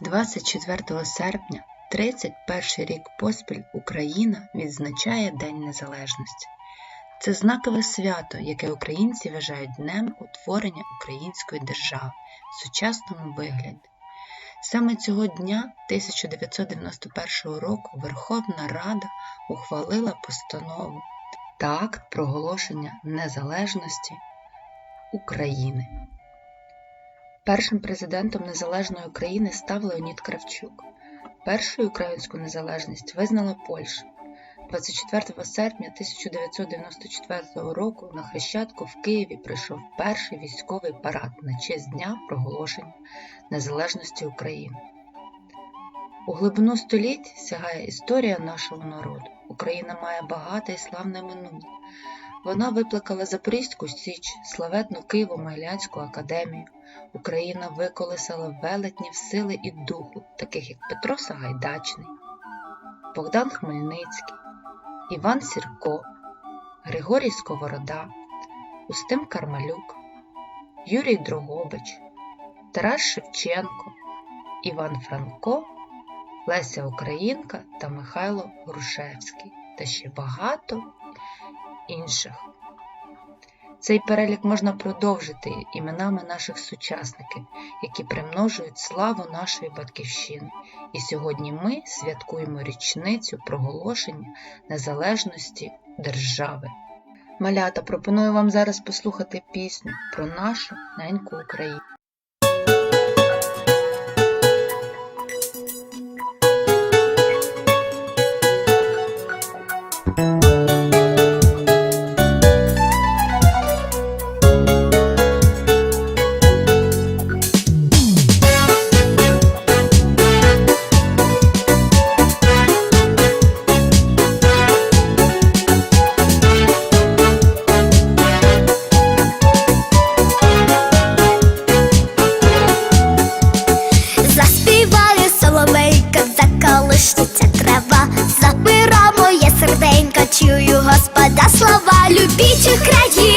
24 серпня, 31 рік поспіль Україна відзначає День Незалежності. Це знакове свято, яке українці вважають днем утворення української держави в сучасному вигляді. Саме цього дня 1991 року Верховна Рада ухвалила постанову та акт проголошення незалежності України. Першим президентом незалежної України став Леонід Кравчук. Першою українську незалежність визнала Польща. 24 серпня 1994 року на Хрещатку в Києві прийшов перший військовий парад на честь дня проголошення незалежності України. У глибину століть сягає історія нашого народу. Україна має багате і славне минуле. Вона викликала Запорізьку Січ, славетну Києво-Могилянську академію. Україна виколисала велетнів сили і духу, таких як Петро Сагайдачний, Богдан Хмельницький, Іван Сірко, Григорій Сковорода, Устим Кармалюк, Юрій Дрогобич, Тарас Шевченко, Іван Франко, Леся Українка та Михайло Грушевський та ще багато інших. Цей перелік можна продовжити іменами наших сучасників, які примножують славу нашої батьківщини. І сьогодні ми святкуємо річницю проголошення незалежності держави. Малята, пропоную вам зараз послухати пісню про нашу неньку Україну. Любіть любіть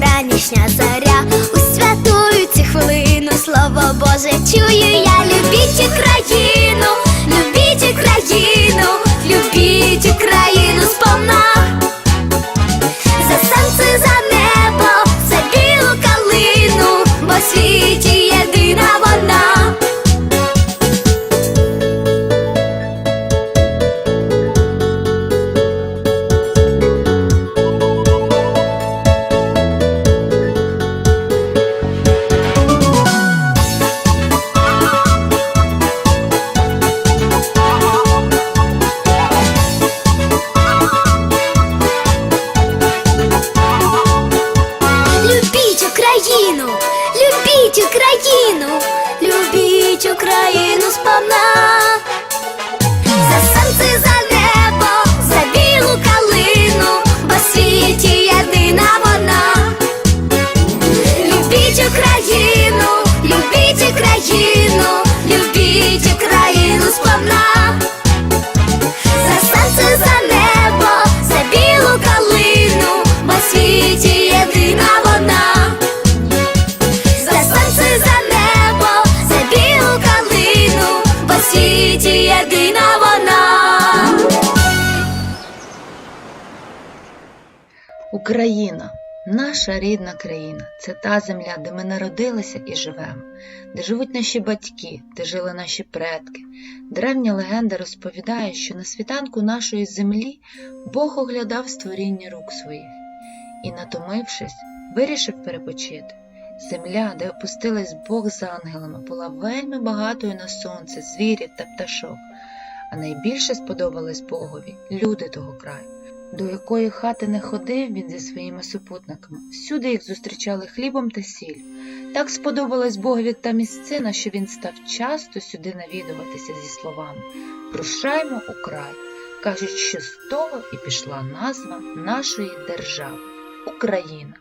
вранішня заря. У святую цю хвилину слово Боже чую я. Любіть Україну, любіть Україну, любіть Україну сповна. Сповна. За сонце, за небо, за білу калину, по світі єдина вона. Любіть Україну, любіть Україну, світі єдина вона. Україна, наша рідна країна, це та земля, де ми народилися і живемо, де живуть наші батьки, де жили наші предки. Древня легенда розповідає, що на світанку нашої землі Бог оглядав створіння рук своїх і, натомившись, вирішив перепочити. Земля, де опустилась Бог з ангелами, була вельми багатою на сонце, звірів та пташок, а найбільше сподобались Богові люди того краю. До якої хати не ходив він зі своїми супутниками, всюди їх зустрічали хлібом та сіль. Так сподобалась Богові та місцина, що він став часто сюди навідуватися зі словами Рушаймо у край. Кажуть, що з того і пішла назва нашої держави Україна.